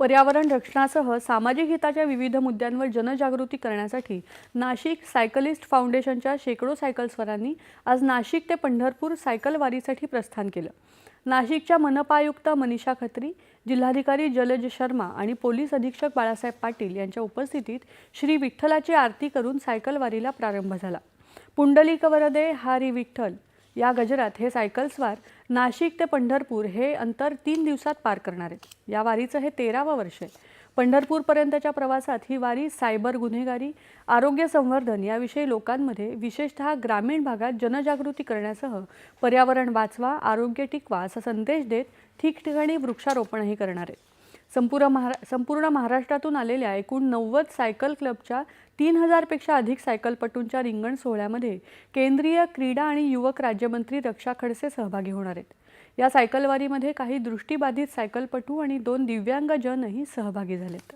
पर्यावरण रक्षणासह सामाजिक हिताच्या विविध मुद्द्यांवर जनजागृती करण्यासाठी नाशिक सायकलिस्ट फाउंडेशनच्या शेकडो सायकलस्वारांनी आज नाशिक ते पंढरपूर सायकल वारीसाठी प्रस्थान केलं. नाशिकच्या मनपायुक्त मनीषा खत्री जिल्हाधिकारी जलज शर्मा आणि पोलीस अधीक्षक बाळासाहेब पाटील यांच्या उपस्थितीत श्री विठ्ठलाची आरती करून सायकल वारीला प्रारंभ झाला. पुंडलिक वरदे हारी विठ्ठल. या गजरात हे सायकलस्वार नाशिक ते पंढरपूर हे अंतर तीन दिवसात पार करणार आहेत. या वारीचं हे तेरावं वर्ष आहे. पंढरपूरपर्यंतच्या प्रवासात ही वारी सायबर गुन्हेगारी आरोग्य संवर्धन याविषयी लोकांमध्ये विशेषतः ग्रामीण भागात जनजागृती करण्यासह पर्यावरण वाचवा आरोग्य टिकवा असा संदेश देत ठिकठिकाणी वृक्षारोपणही करणार आहेत. संपूर्ण महारा संपूर्ण महाराष्ट्रातून आलेल्या एकूण नव्वद सायकल क्लबच्या तीन हजारपेक्षा अधिक सायकलपटूंच्या रिंगण सोहळ्यामध्ये केंद्रीय क्रीडा आणि युवक राज्यमंत्री रक्षा खडसे सहभागी होणार आहेत. या सायकलवारीमध्ये काही दृष्टीबाधित सायकलपटू आणि दोन दिव्यांगजनही सहभागी झालेत.